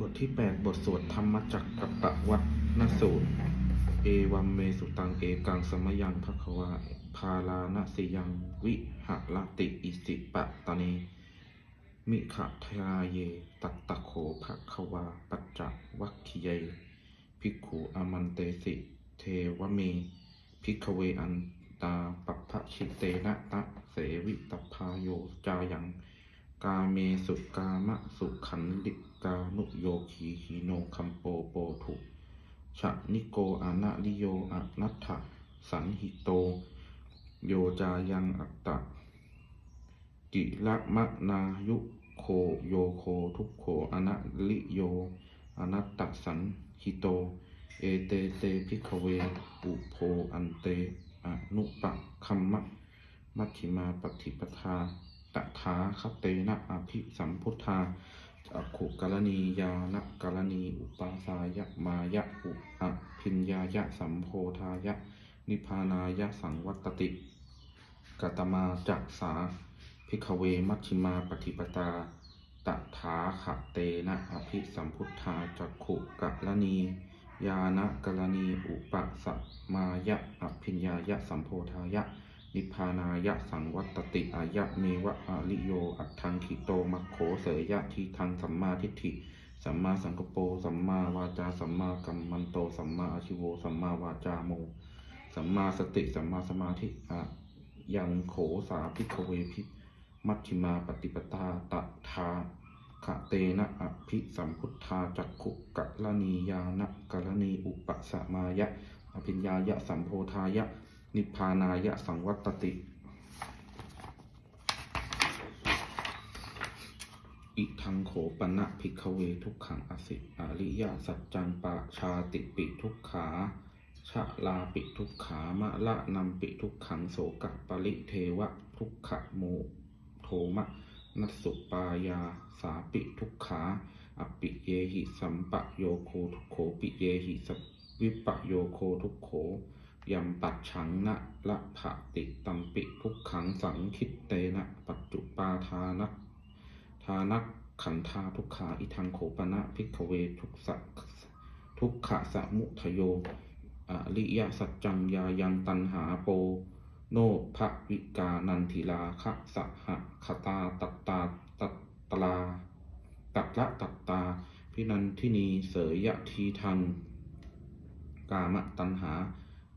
บทที่ 8 บทสวดธรรมจักกับปวัตนสูตร เอวัมเมสุตังเอกังสมยังภควาพาลานสิยังวิหะละติอิสิปะตะเนมิขะทาเย ตัตตะโขภควาปัจจวัคคิเยภิกขุอามันเตสิ เทวเมภิกขเวอันตาปัปพชิเตนะตะเสวิตพาโยจายัง กาเมสุกามะสุขันลิ กานุโยคีหิโนคัมโปโปถุชะนิโกอานะลิโยอะนัตถะสันหิโต โยจายังอัตตะกิละมะนายุโคโยโคทุกโขอนะลิโยอนัตตสันหิโต เอเตเตพิกเวอุโพอันเตอนุปะคัมมะมัชฌิมาปฏิปทาตถาคเตนะอภิสัมพุทธา จักขุกรณียานกรณี อุปาสายะมายะอุอภิญญายะสัมโพธายะ นิพพานายะสังวัตติกตมาจักสาภิกเวมัชฌิมาปฏิปทาตถาคเตนะอภิสัมพุทธาจักขุกรณียานะกรณี อุปสมายะอภิญญายะสัมโพธายะ นิพพานายะสังวัตติอายะเมวะอาลิโย อัตถังขิโตมัคโขเสยยะทีทังสัมมาทิฏฐิ สัมมาสังกปโปสัมมาวาจา สัมมากัมมันโต สัมมาอาชิโว สัมมาวาจาโม สัมมาสติ สัมมาสมาธิอะยังโขสาพิกเวพิมัชฌิมาปฏิปทาตถาคเตนะอภิสัมพุทธาจักขุกะลณียานกรณีอุปสมายะ อภิญญายะสัมโพธายะ นิพพานายะสังวัตติ อิทังโขปนะภิกขเวทุกขังอสิอริยสัจจังปะชาติปิทุกขาชะลาปิทุกขามะละนัมปิทุกขังโสกะปริเทวะทุกขะโมโทมะนัสุปายาสาปิทุกขาอปิเยหิสัมปะโยโคทุกโขปิเยหิสวิปะโยโคทุกโข ยัมปัจฉังนะละภะติตัมปิทุกขังสังคิตเตนะปัจจุปาทานะทานักขันธาทุกขาอิทังโขปนะพิกเวทุกสะทุกขะสมุทโยอริยสัจจังยายังตันหาโป โนภะวิกานันทิลาคะสหคตาตัตตาตัตตลาตัตละตัตตา พินันทินีเสยยะทีทังกามตัณหา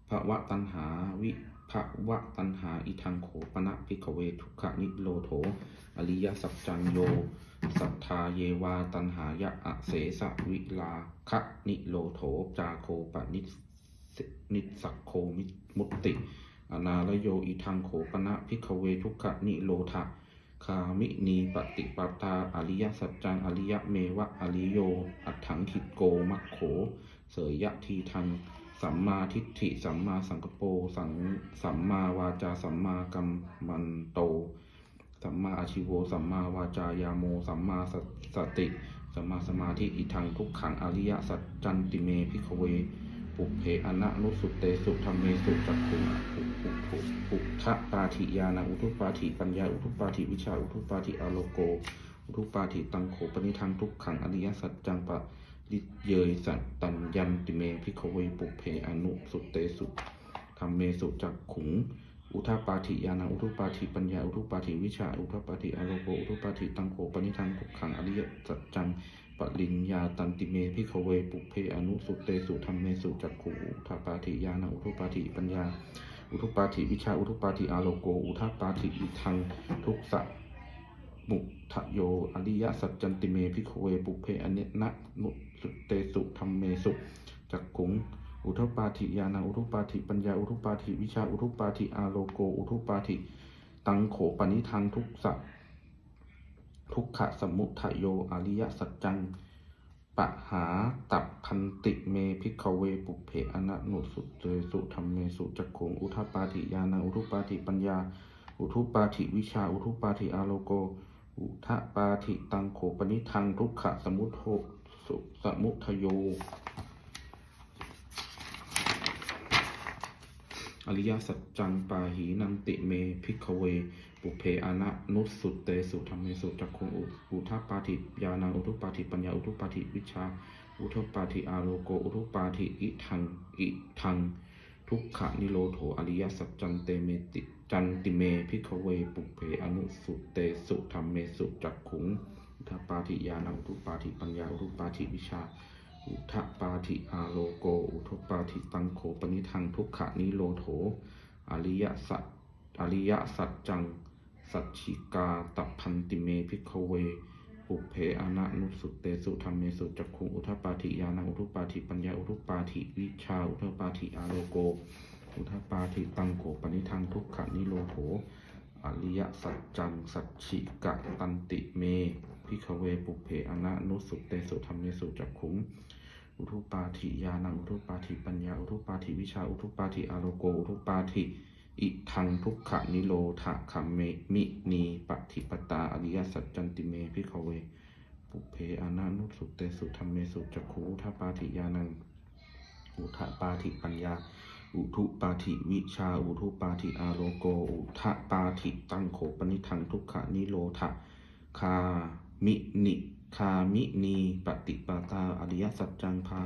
ภวะตัณหาวิภวะตัณหาอิทังโขปนะพิกเวทุกขนิโรโถ อริยสัจจังโย สัทธาเยวาตัณหายะอเสสะวิลาคะนิโรโถ จาโคปนิสนิสักโคมิมุตติ อนาลโยอิทังโขปนะพิกเวทุกขนิโรธาคามินีปฏิปตาอริยสัจจังอริยเมวะอริโย อัตถังขิโกมัคโข เสยยะทีทัง สัมมาทิฏฐิ สัมมาสังกปรสังสัมมาวาจา สัมมากัมมันโต สัมมาอาชิโว สัมมาวาจายาโม สัมมาสติ สัมมาสมาธิ อิทังทุกขังอริยสัจจันติเมพิกเว ปุเพอนะนุสุเตสุธรรมเมสุจักขุปุปุปุปุทะปาธิยานาอุทุปาธิปัญญาอุทุปาธิวิชาอุทุปาธิอาโลโก อุทุปาธิตังโขปนิทังทุกขังอริยสัจจังปะ ลิเยยสัตตัญญันติเมพิกเวปุเพอนุสุเตสุธรรมเมสุจักขุงอุทาปาธิยานาอุทุปาธิปัญญาอุทุปาธิวิชาอุทุปาธิอาโลโกอุทุปาธิตังโขปนิทังทุกขังอริยสัจจังปริญญาตันติเมพิขเวปุเพอนุสุเตสุธรรมเมสุจักขุอุทาปาธิยานาอุทุปาธิปัญญาอุทุปาธิวิชาอุทุปาธิอาโลโกอุทาปาธิอิทังทุกสะ มุทะโย อริยสัจจันติเมพิขเวปุเพอเนนะนุสุเตสุธรรมเมสุจักขุง อุทปาธิยานาอุทุปาธิปัญญาอุทุปาธิวิชาอุทุปาธิอาโลโก อุทุปาธิตังโขปนิทังทุกสะทุกขสมุทโย อริยสัจจังปะหาตับพันติเมพิกเวปุเพอนะนุสุเตสุธรรมเมสุจักขงอุทปาธิยานาอุทุปาธิปัญญา อุทุปาธิวิชา อุทุปาธิอาโลโก อุทปาธิตังโขปนิทังทุกขสมุทโธสุสมุทโย อริยสัจจังปาหีนันติเมพิกเว ปุเพอนะนุสุเตสุธรรมเมสุจักขุงอุทัปปาธิญาณังอุทุปปาธิปัญญาอุทุปปาธิวิชา อุทุปปาธิอาโลโกอุทุปปาธิอิทังอิทัง ทุกขนิโรโถอริยสัจจันเตเมติจันติเมพิกเวปุเพอนุสุเตสุธรรมเมสุจักขุงอุทปปาธิญาณังอุทุปปาธิปัญญาอุปปาธิวิชา อุทปาธิอาโลโก อุทุปปาธิตังโขปนิทังทุกขนิโรโถอริยสัจอริยสัจจังสัจฉิกาตัพพันติเมพิกเว ปุเพอนะนุสุเตสุธรรมเมสุจักขุงอุทปาธิญาณังอุทุปาธิปัญญาอุทุปาธิวิชาอุทปปาธิอาโลโก อุทปปาธิตังโขปนิทังทุกขนิโรโถอริยสัจจังสัจฉิกะตันติเมพิกเวปุเพอนะนุสุเตสุธรรมเมสุจักขุงอุทุปาธิญาณังอุทุปาธิปัญญาอุทุปาธิวิชาอุทุปาธิอาโลโกอุทุปาธิ อิทังทุกขนิโรธะคัมเมมินีปฏิปตาอริยสัจจันติเมพิกเว ปุเพอนานุสุเตสุธรรมเมสุจักขุอุทปาธิญาณัง อุทปาธิปัญญา อุทุปาธิวิชา อุทุปาธิอาโลโก อุทปาธิตังโขปนิทังทุกขนิโรธะคามินิคามินีปฏิปตาอริยสัจจังพา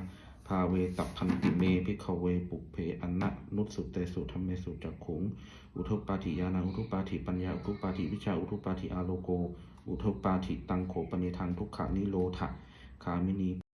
าเวตัพพันติเมพิกเวปุเพอนะนุสุเตสุธรรมเมสุจักขุง อุทุปาทิยาณังอุทุปาทิปัญญาอุทุปาทิวิชาอุทุปาทิอาโลโก อุทปปาทิตังโขปนิทังทุกขานิโรธะคามินี